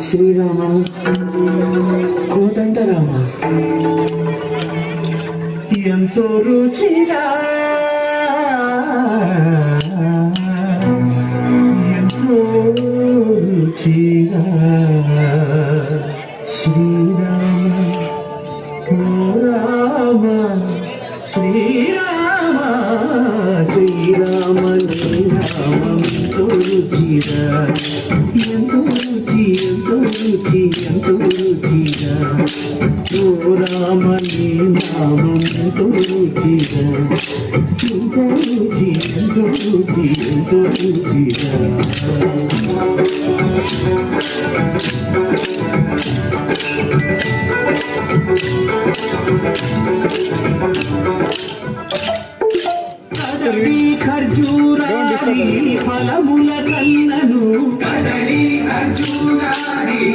శ్రీరామ కోదండ రామ ఎంతో రుచిగా ఎంతో రుచిగా శ్రీరామ ఓ రామ శ్రీరామ శ్రీరామ నీ నామం రుచిగా. ఎంతో రుచి ఎంతో రుచిగా ఓ రామ నీ నామం ఎంతో రుచిగా ఎంతో రుచి ఎంతో రుచి ఎంతో రుచిగా కదలి ఖర్జూరాది ఫలముల కన్నను